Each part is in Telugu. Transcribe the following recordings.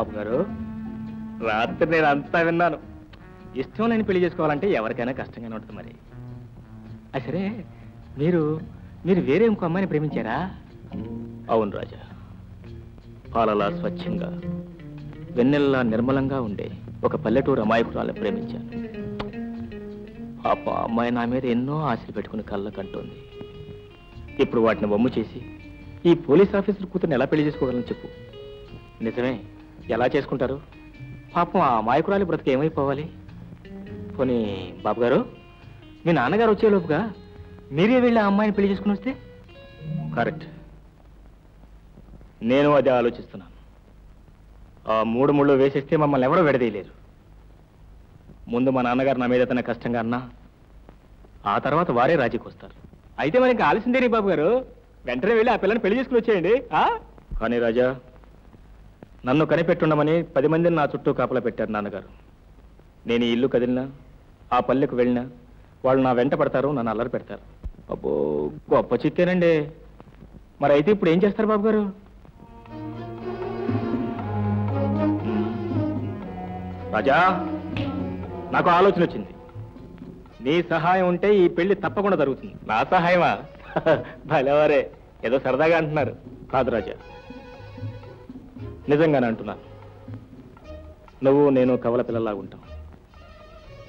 బాబు గారు? రాత్రి నేను అంతా విన్నాను. ఇష్టం లేని పెళ్ళి చేసుకోవాలంటే ఎవరికైనా కష్టంగానే ఉంటుంది మరి. అది సరే మీరు మీరు వేరే ఇంకో అమ్మాయిని ప్రేమించారా? అవును రాజా. పాలలా స్వచ్ఛంగా వెన్నెల్లా నిర్మలంగా ఉండే ఒక పల్లెటూరు అమాయకురాలను ప్రేమించాను. పాప అమ్మాయి నా మీద ఎన్నో ఆశలు పెట్టుకుని కళ్ళ కంటోంది. ఇప్పుడు వాటిని బొమ్ము చేసి ఈ పోలీస్ ఆఫీసర్ కూతుర్ని ఎలా పెళ్ళి చేసుకోగలను చెప్పు. నిజమే. ఎలా చేసుకుంటారు? పాపం ఆ అమాయకురాలి బ్రతికి ఏమైపోవాలి? పోనీ బాబు గారు మీ నాన్నగారు వచ్చేలోపుగా మీరే వెళ్ళి ఆ అమ్మాయిని పెళ్ళి చేసుకుని వస్తే? కరెక్ట్. నేను అదే ఆలోచిస్తున్నాను. ఆ మూడు ముళ్ళు వేసేస్తే మమ్మల్ని ఎవరో విడదీయలేరు. ముందు మా నాన్నగారు నా మీద తన కష్టంగా అన్నా ఆ తర్వాత వారే రాజీకి వస్తారు. అయితే మరి ఇంకా ఆలసిందేనే బాబు గారు వెంటనే వెళ్ళి ఆ పిల్లని పెళ్ళి చేసుకుని వచ్చేయండి? కానీ రాజా నన్ను కనిపెట్టుండమని పది మందిని నా చుట్టూ కాపలా పెట్టారు నాన్నగారు. నేను ఈ ఇల్లు కదిలినా ఆ పల్లెకు వెళ్ళినా వాళ్ళు నా వెంట పడతారు నన్ను అల్లరి పెడతారు. అబ్బో గొప్ప చిత్తేనండి. మరి అయితే ఇప్పుడు ఏం చేస్తారు బాబు గారు రాజా నాకు ఆలోచన వచ్చింది. నీ సహాయం ఉంటే ఈ పెళ్ళి తప్పకుండా జరుగుతుంది. నా సహాయమా? భలేవారే ఏదో సరదాగా అంటున్నారు. కాదు రాజా నిజంగానే అంటున్నాను నువ్వు నేను కవల పిల్లల్లా ఉంటాం.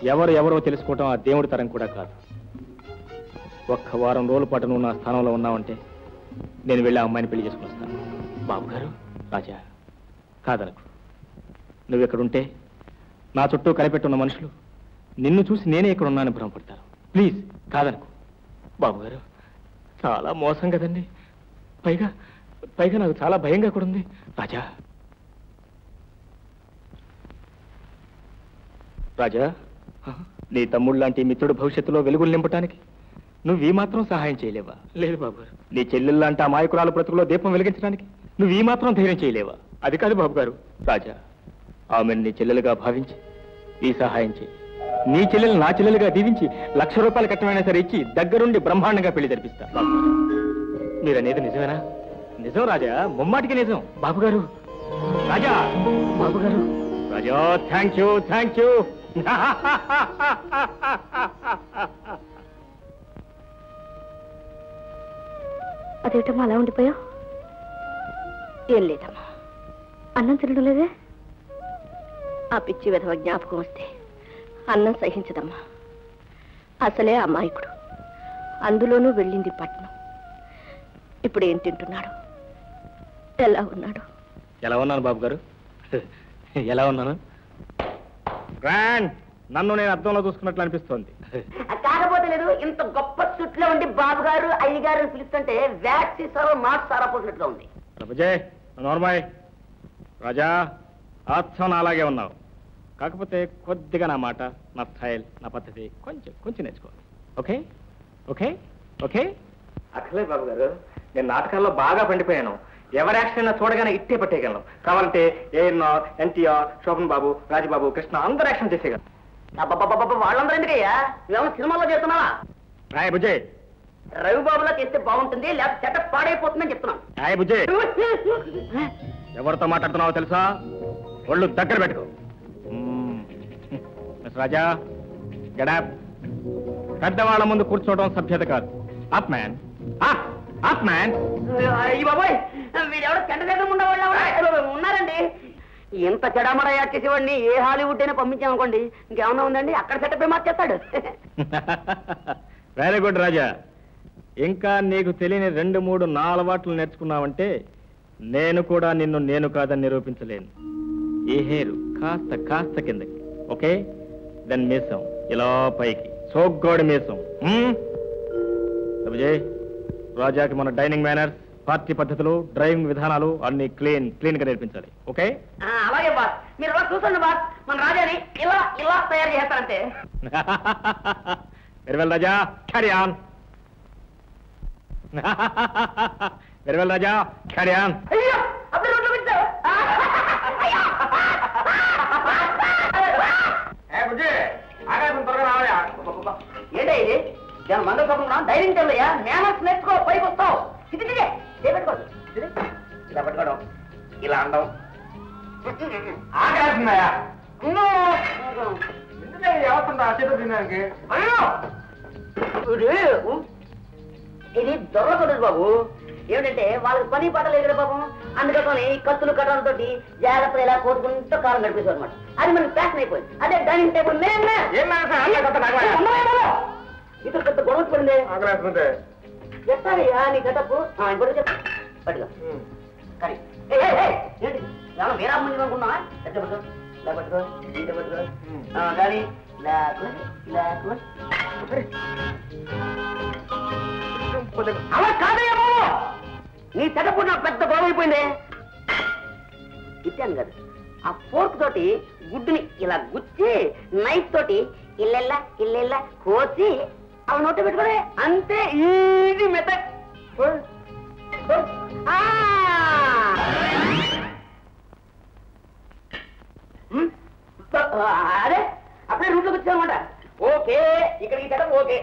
ఎవరు ఎవరో తెలుసుకోవటం ఆ దేవుడి తరం కూడా కాదు. ఒక్క వారం రోజుల పాటు నువ్వు నా స్థానంలో ఉన్నావంటే నేను వెళ్ళి ఆ అమ్మాయిని పెళ్ళి చేసుకుని వస్తాను. బాబు గారు రాజా కాదనకు. నువ్వు ఎక్కడుంటే నా చుట్టూ కనిపెట్టున్న మనుషులు నిన్ను చూసి నేనే ఇక్కడ ఉన్నానని భ్రమపడతారు. ప్లీజ్ కాదనకు. బాబు గారు చాలా మోసం కదండి. పైగా పైగా నాకు చాలా భయంగా కూడా ఉంది. రాజా. రాజా? నీ తమ్ముడు లాంటి మిత్రుడు భవిష్యత్తులో వెలుగులు నింపటానికి నువ్వు ఈ మాత్రం సహాయం చేయలేవా? లేదు బాబు. నీ చెల్లెళ్ళంటే అమాయకురాల బ్రతుకులో దీపం వెలిగించడానికి నువ్వు ఈ మాత్రం ధైర్యం చేయలేవా? అది కాదు బాబు గారు. రాజా ఆమెను నీ చెల్లెలుగా భావించి ఈ సహాయం చేయి. నీ చెల్లెలు నా చెల్లెలుగా దీవించి లక్ష రూపాయల కట్టమైనా సరే ఇచ్చి దగ్గరుండి బ్రహ్మాండంగా పెళ్ళి జరిపిస్తా. మీరనేది నిజమేనా? నిజం రాజా ముమ్మాటికి నిజం. బాబు గారు. రాజా బాబు గారు. Raja thank you thank you అదేటమ్మా అలా ఉండిపోయావు? ఏం లేదమ్మా. అన్నం తినడం లేదే? ఆ పిచ్చి విధవ జ్ఞాపకం వస్తే అన్నం సహించదమ్మా. అసలే అమాయకుడు. అందులోనూ వెళ్ళింది పట్నం. ఇప్పుడు ఏం తింటున్నాడు? ఎలా ఉన్నాడు? ఎలా ఉన్నాను బాబు గారు ఎలా ఉన్నాను? గ్రాండ్ నన్ను నేను అర్థంలో చూసుకున్నట్లు అనిపిస్తోంది. కాకపోతే లేదు ఇంత గొప్ప చుట్లో ఉండి బాబు గారు అయ్యగారు అని పిలుస్తుంటే వ్యాక్సి సర్వ ఉంది. విజయ్ నోర్మాయ్ రాజా ఆత్మ అలాగే ఉన్నావు. కాకపోతే కొద్దిగా నా మాట నా స్టైల్ నా పద్ధతి కొంచెం కొంచెం నేర్చుకోవాలి. ఓకే? ఓకే? ఓకే? అక్కలే బాబు గారు నేను నాటకాల్లో బాగా పండిపోయాను. ఎవరి యాక్షన్ అయినా చూడగానే ఇట్టే పట్టేయగలను. కావాలంటే ఏఎన్ఆర్ ఎన్టీఆర్ శోభన్ బాబు రాజబాబు కృష్ణ అందరు యాక్షన్ అబ్బబ్బబ్బబ్బ, వాళ్ళందరూ ఎందుకయ్యా? నువ్వేమో సినిమాలో చేస్తున్నావా? రాయ్ బుజయ్ రవిబాబులో చేస్తే బాగుంటుంది లేకపోతే సెటప్ పాడైపోతుందని చెప్తున్నాను రాయ్ బుజయ్ ఎవరితో మాట్లాడుతున్నావో తెలుసా? ఒళ్ళు దగ్గర పెట్టుకో. మ్మ్. రాజా గడాప్ పెద్దవాళ్ళ ముందు కూర్చోవడం సభ్యత కాదు. అప్ మ్యాన్ అప్ మ్యాన్ అయ్యి బాబోయ్! వీడెవడో చెడ్డ దగ్గర ఉండేవాళ్ళు ఉన్నారండి. ఇంత చెడామడ యాడ్ చేసేవాడిని ఏ హాలీవుడ్ అయినా పంపించామనుకోండి ఇంకేమన్నా ఉందండి? అక్కడ సెటప్ మార్చేస్తాడు వెరీ గుడ్ రాజా ఇంకా నీకు తెలియని రెండు మూడు నా అలవాట్లు నేర్చుకున్నావంటే నేను కూడా నిన్ను నేను కాదని నిరూపించలేను. ఈ హేరు కాస్త కాస్త కిందకి. ఓకే? దెన్ మీసం. ఇలా పైకి. సోగ్గోడి మీసం? విజయ్ రాజాకి మన డైనింగ్ మేనర్స్. పార్టీ పద్ధతులు డ్రైవింగ్ విధానాలు అన్ని క్లీన్ క్లీన్గా నేర్పించాలి. ఓకే? ఆ, అలాగే బాస్. మీరు ఇలా చూసండి బాస్. మన రాజాని ఇలా ఇలా తయారు చేస్తారంటే. Very well Raja carry on. Very well Raja carry on. అయ్యో అప్పుడు రోడ్లు పెట్టావు ఏంటో ఇది? నేను మంద చదువుకున్నా ధైర్యం చెల్లయ్యా. మేనర్స్ నేర్చుకో పైకి వస్తావు. ఇలా అండం ఆకాశందయ్యా ఇది దొరకదు బాబు. ఏమిటంటే వాళ్ళకి పని పాట లేదు పాపం అందుకోసమని కత్తులు కట్టడంతో జాగ్రత్త ఎలా కోసుకుంటూ కాలం గడిపేశారు అనమాట అది మనకి ఫ్యాషన్ అయిపోయింది. అదే డైనింగ్ టేబుల్ ఇతరు పెద్ద గొడవ పడింది ఎట్టాలి నీ గటప్పు ఇప్పుడు చెప్పు. పట్టుకో. కరి. ఏయ్, ఏయ్, ఏయ్, ఏంటి? ఏమన్నా వేరే అమ్మాయి అనుకున్నావా ఎట్లా పట్టుకో. ఇలా పట్టుకో ఇంత పట్టుకో. ఆ, కానీ ఇలా కూర్చో, ఇలా కూర్చో. అలా కాదయ్యా బాబు! నీ సెటప్ నాకు పెద్ద గొడవ అయిపోయింది. ఇచ్చాను కదా. ఆ ఫోర్క్ తోటి గుడ్డుని ఇలా గుచ్చి నైఫ్ తోటి ఇల్లెల్లా ఇల్లెల్లా కోసి అవి నోట పెట్టుకోలే అంతే ఈజీ మెథడ్. అదే అప్పుడే రూట్లోకి వచ్చానమాట. ఓకే ఇక్కడ ఈ సెటప్ ఓకే.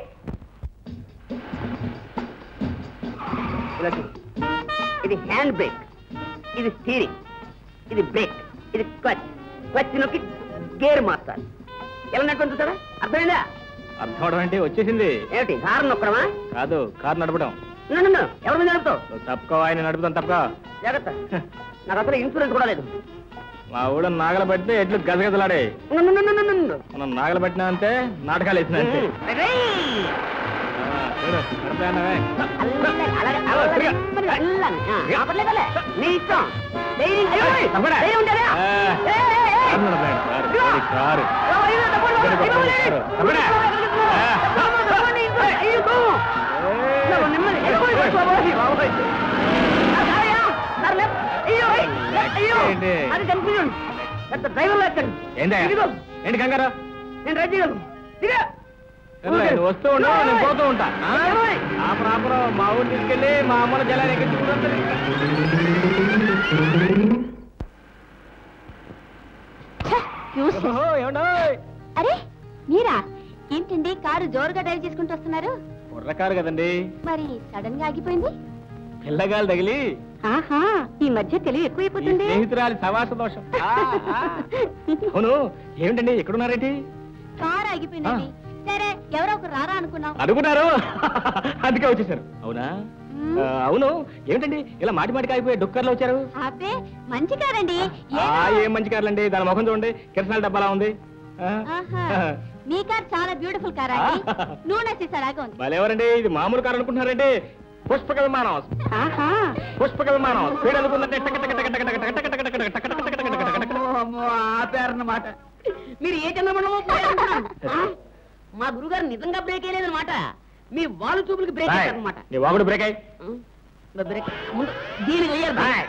చూడు. ఇది హ్యాండ్ బ్రేక్ ఇది స్టీరింగ్ ఇది బ్రేక్ ఇది క్లచ్ క్లచ్ నొక్కి గేర్ మార్చాలి ఎలా నడుపుని చూసారా అర్థమైందా? అర్థం అవడం అంటే వచ్చేసింది. ఏమిటి కారు నొక్కడమా? కాదు కారు నడపడం. నన్ను ఎవరి మీద నడుపుతావు? తప్పుకో ఆయన నడుపుతాను తప్పుకో. జాగ్రత్త. నాకు అసలు ఇన్సూరెన్స్ కూడా లేదు. మా ఊళ్ళో నాగల పట్టితే ఎట్లు గజగజలాడే మనం నాగల పట్టినా అంతే నాటకాలు వేసిన నెమ్మది ఏంటి? అది కన్ఫ్యూజన్ పెద్ద డ్రైవర్ ఎక్కండి ఏందా ఇదిగో. ఏంటి కంగారు? నేను డ్రైవ్ చేయగలను దిగా సర్లే, నువ్వు వస్తూ ఉండు నేను పోతూ ఉంటా. ఆ? ఆ ప్రాపరం మా ఊరు తీసుకెళ్ళి మా అమ్మల జలాన్ని ఎక్కించుకుంటుంది అరే మీరా? ఏంటండి కారు జోరుగా డ్రైవ్ చేసుకుంటూ వస్తున్నారు? కారు కదండి. మరి సడన్గా ఆగిపోయింది? పిల్లగాలు తగిలి ఆహా ఈ మధ్య తెలివి ఎక్కువైపోతుంది. స్నేహితురాలి సవాస దోషం. అవును ఏమిటండి ఎక్కడున్నారేంటి కారు ఆగిపోయిందండి. సరే ఎవరో ఒకరు రారా అనుకున్నాం. అనుకున్నారు. అందుకే వచ్చేసారు. అవునా? అవును ఏమిటండి ఇలా మాటి మాటికి అయిపోయి డొక్కర్లో వచ్చారు? అబ్బే మంచి కాదండి ఆ, ఏం మంచి కార్లండి? దాని ముఖం చూడండి కిరసనాల డబ్బాలా ఉంది. మీ కార్ చాలా బ్యూటిఫుల్ కార్ అండి. నూనె సీసాలాగా ఉంది భలేవరండి ఇది మామూలు కారు అనుకుంటున్నారండి పుష్పక విమానం పుష్పక విమానం స్పీడ్ అన్నమాట మీరు ఏ చంద్రమండమో మా గురుగారు నిజంగా బ్రేక్ అయ్యలేదన్నమాట మీ వాళ్ళు చూపులకి బ్రేక్ అయ్యారన్నమాట బ్రేక్ అయ్యి దీనికి బాయ్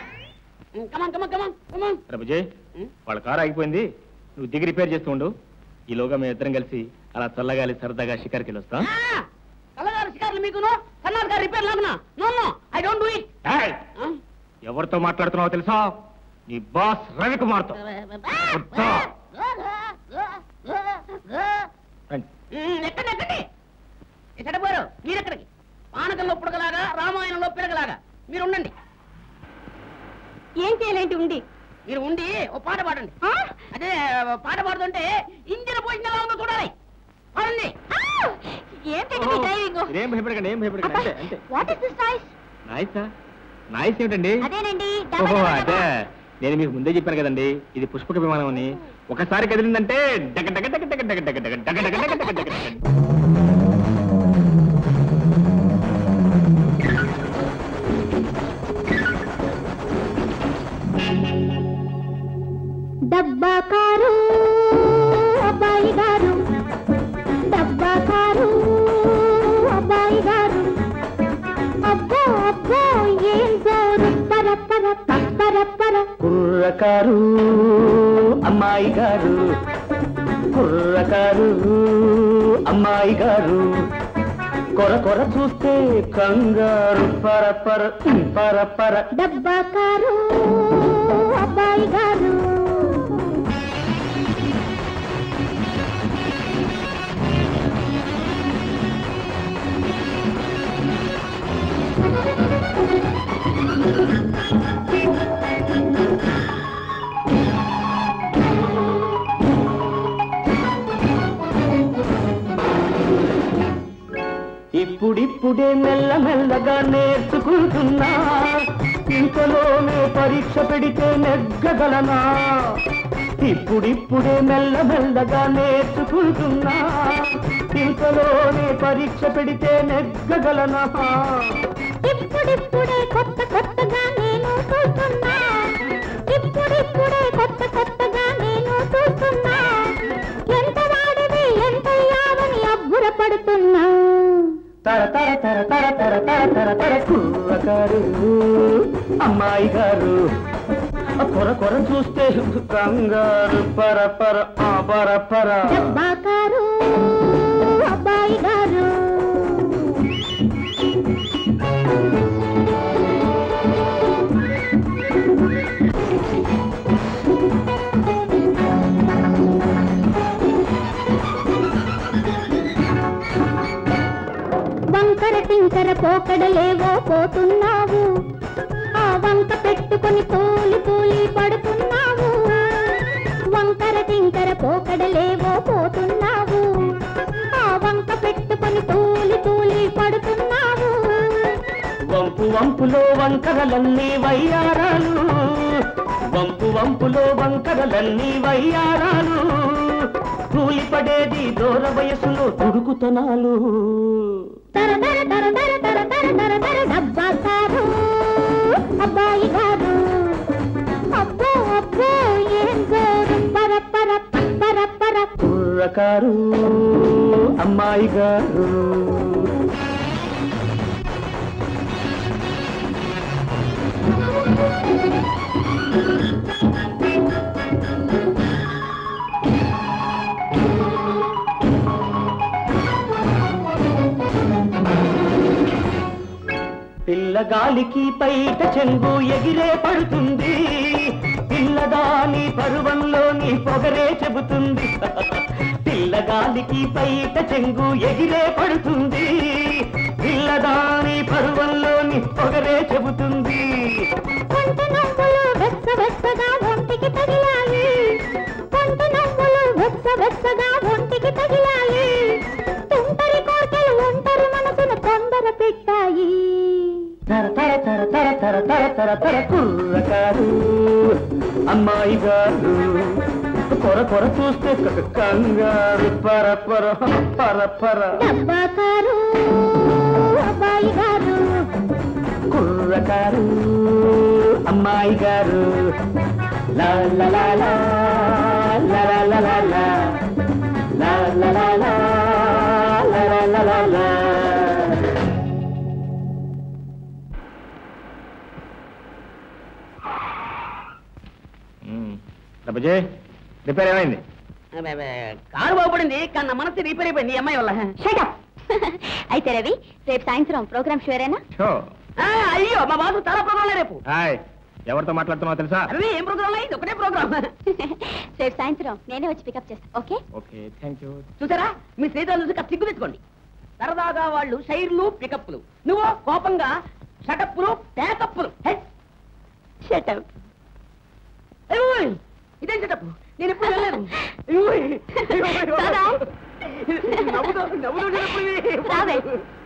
వాళ్ళ కారు ఆగిపోయింది నువ్వు దిగి రిపేర్ చేస్తూ ఉండు ఈలోగా మేము ఇద్దరం కలిసి అలా చల్లగాలి సరదాగా షికార్కి వెళ్ళొస్తాం షికార్లు మీకును కన్నాలు గారు repair లాగునా? No no I don't do it ఏయ్! ఎవరితో మాట్లాడుతున్నావో తెలుసా? నీ బాస్ రవికుమార్తో. రండి. ఎక్కండి ఎక్కండి. ఎక్కడ పోయారు? మీరెక్కడికి? పానకంలో పుడకలాగా రామాయణంలో పిడకలాగా. మీరు ఉండండి ఏం చేయాలేంటి ఉండి? మీరు ఉండి ఓ పాట పాడండి? అదే పాట పాడుతుంటే ఇంజిన్ పోయింది ఎలా ఉందో చూడాలి. పాడండి. ఆ! ఏంటండి మీ డ్రైవింగ్ మీరేం భయపడకండి ఏం భయపడకండి అంతే అంతే వాట్ ఇస్ దిస్ నాయిస్ నాయిసా నాయిస్ ఏమిటండి అదేనండి ఓహో అదే నేను మీకు ముందే చెప్పాను కదండి ఇది పుష్పక విమానం అని ఒకసారి కదిలిందంటే డగ డగ డగ డగ డగ డగ డగ డగ డగ డగ డగ డగ డగ. డబ్బా కారు అబ్బాయి కుర్రకారు అమ్మాయి గారు కుర్రకారు అమ్మాయి గారు కొర కొర చూస్తే కంగారు పర పర పర పర. డబ్బా కారు అబ్బాయి గారు ఇప్పుడే మెల్ల మెల్లగా నేర్చుకుంటున్నా. ఇంతలోనే పరీక్ష పెడితే నెగ్గగలనా? ఇప్పుడిప్పుడే మెల్ల మెల్లగా నేర్చుకుంటున్నా. ఇంతలోనే పరీక్ష పెడితే నెగ్గగలనా? ఇప్పుడిప్పుడే కొత్త కొత్తగా నేను చూస్తున్నా. ఇప్పుడిప్పుడే కొత్త కొత్తగా నేను చూస్తున్నా. ఎంత వాడివి ఎంత యావని అబ్బురపడుతున్నా. తర తర తర తర తర తర తర తర కుర్రగారు అమ్మాయి గారు కొర కొర చూస్తే కంగారు పర పర ఆ పర పర. వంకర పోకడలేవో పోతున్నావు. ఆ వంక పెట్టుకొని పూలి పూలి పడుతున్నావు. వంకర టింకర పోకడలేవో పోతున్నావు. ఆ వంక పెట్టుకొని పూలి పూలి పడుతున్నావు. వంపు వంపులో వంకరలన్నీ వయ్యారాలు. వంపు వంపులో వంకరలన్నీ వయ్యారాలు. కూలిపడేది దూర వయసులో తుడుకుతనాలు కళాకారు అమ్మాయి గారు. పిల్లగాలికి పైట చెంగు ఎగిరే పడుతుంది. పిల్లగా నీ పరువంలో నీ పొగరే చెబుతుంది. పిల్లగాలికి బయట చెంగు ఎగిరే పడుతుంది. పిల్లదాని పరువంలోని పొగరే చెబుతుంది. వెచ్చ కొర చూస్తే కంగారు పర పర పర పర డబ్బాకారు అబ్బాయి గారు కుర్రకారు అమ్మాయి గారు లా లా లా లా లా లా లా లా లా లా లా లా లా లా లా లా లా లా డబ్బజే రిపేర్ ఏమైంది? కారు బాగుపడింది కానీ మనసు రిపేర్ అయిపోయింది అమ్మాయి వల్ల. అయితే రవి రేపు సాయంత్రం ప్రోగ్రామ్ షూరేనా అయ్యో మా బాబు చాలా ప్రోగ్రాం రేపు. హాయ్ ఎవరితో మాట్లాడుతున్నావు తెలుసా? అరే ఏం ప్రోగ్రాం ఇది ఒకటే ప్రోగ్రామ్ రేపు సాయంత్రం నేనే వచ్చి పికప్ చేస్తాను ఓకే? ఓకే థ్యాంక్ యూ చూసారా? మీ స్నేహితులు చూసి సిగ్గు తెచ్చుకోండి సరదాగా వాళ్ళు షైర్లు పికప్లు నువ్వు కోపంగా షటప్లు ప్యాకప్లు షటప్ ఇదేం షటప్ ನೆನಪು ನವ್ವುದು ನವ್ವುದು ನೆನಪು